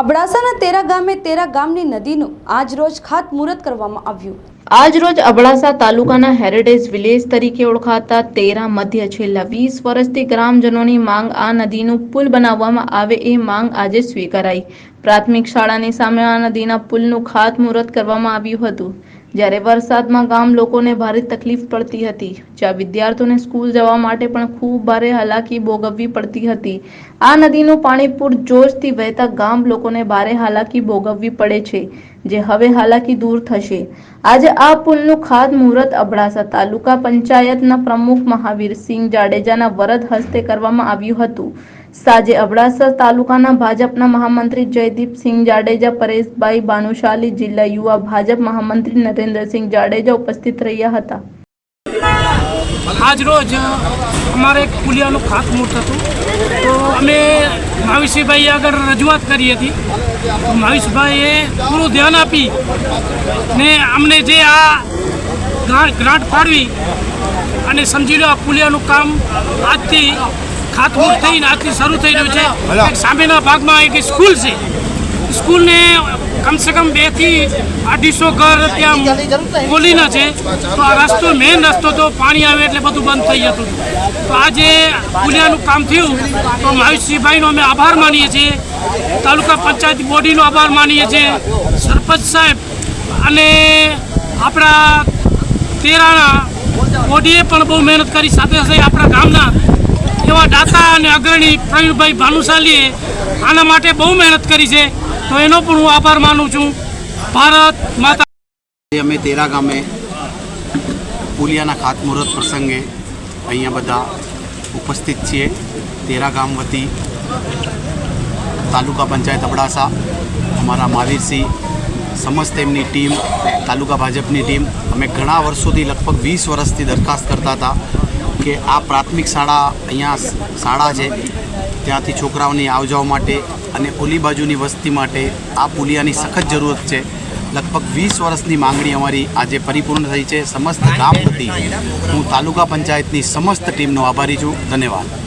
અબડાસાના તેરા ગામે તેરા ગામની નદીનું આજ રોજ ખાતમુહૂર્ત કરવામાં આવ્યું. આજ રોજ અબડાસા તાલુકાના હેરિટેજ વિલેજ તરીકે ઓળખાતા તેરા મધ્ય છેલ્લા વીસ વર્ષથી ગ્રામજનોની માંગ આ નદીનું પુલ બનાવવામાં આવે એ માંગ આજે સ્વીકારાઈ. પ્રાથમિક શાળાની સામે આ નદીના પુલનું ખાતમુહૂર્ત કરવામાં આવ્યું હતું. જ્યારે વરસાદમાં ગામ લોકોને ભારે તકલીફ પડતી હતી, જ્યાં વિદ્યાર્થીઓને સ્કૂલ જવા માટે પણ ખૂબ ભારે હાલાકી ભોગવવી પડતી હતી. આ નદીનું પાણી પૂરજોશથી વહેતા ગામ લોકોને ભારે હાલાકી ભોગવવી પડે છે, જે હવે હાલાકી દૂર થશે. આજે આ પુલનું ખાતમુહૂર્ત અબડાસા તાલુકા પંચાયતના પ્રમુખ મહાવીરસિંહ જાડેજાના વરદ હસ્તે કરવામાં આવ્યું હતું. સાજે અબડાસા તાલુકાના ભાજપના મહામંત્રી જયદીપસિંહ જાડેજા, પરેશભાઈ ભાનુશાલી જિલ્લા યુવા ભાજપ મહામંત્રી નરેન્દ્રસિંહ જાડેજા ઉપસ્થિત રહ્યા હતા. આજ રોજ અમારે એક પુલિયાનું ખાતમુહૂર્ત હતું. તો અમે માવિશભાઈ આગળ રજૂઆત કરી હતી. તો માવિશભાઈએ પૂરું ધ્યાન આપી ને અમને જે આ ગ્રાન્ટ ફાળવી અને સમજી લો આ પુલિયાનું કામ આજથી ખાતમુહૂર્ત થઈને આજથી શરૂ થઈ રહ્યું છે. સામેના ભાગમાં એક સ્કૂલ છે. સ્કૂલને કમસે કમ બેથી અઢીસો ઘર ત્યાં ખોલીના છે. તો આ રસ્તો મેઇન રસ્તો તો પાણી આવે એટલે બધું બંધ થઈ જતું. તો આજે પુલિયાનું કામ થયું. તો મહેશભાઈનો અમે આભાર માનીએ છીએ. તાલુકા પંચાયત બોડીનો આભાર માનીએ છીએ. સરપંચ સાહેબ અને આપણા તેરાના બોડીએ પણ બહુ મહેનત કરી. સાથે સાથે આપણા ગામના એવા દાતા અને અગ્રણી પ્રવીણભાઈ ભાનુશાલીએ આના માટે બહુ મહેનત કરી છે. તો એનો પણ હું આભાર માનું છું. ભારત માતા અમે તેરા ગામે પુલિયાના ખાતમુહૂર્ત પ્રસંગે અહીંયા બધા ઉપસ્થિત છીએ. તેરા ગામ વતી તાલુકા પંચાયત અબડાસા, અમારા મહાવીરસિંહ સમસ્ત એમની ટીમ, તાલુકા ભાજપની ટીમ. અમે ઘણા વર્ષોથી લગભગ વીસ વર્ષથી દરખાસ્ત કરતા હતા. કે આ પ્રાથમિક શાળા અહીંયા શાળા છે. ત્યાંથી છોકરાઓની આવજાવ માટે અને ઓલી બાજુની વસ્તી માટે આ પુલિયાની સખત જરૂરત છે. લગભગ વીસ વર્ષની માંગણી અમારી આજે પરિપૂર્ણ થઈ છે. સમસ્ત ગામ વતી હું તાલુકા પંચાયતની સમસ્ત ટીમનો આભારી છું. ધન્યવાદ.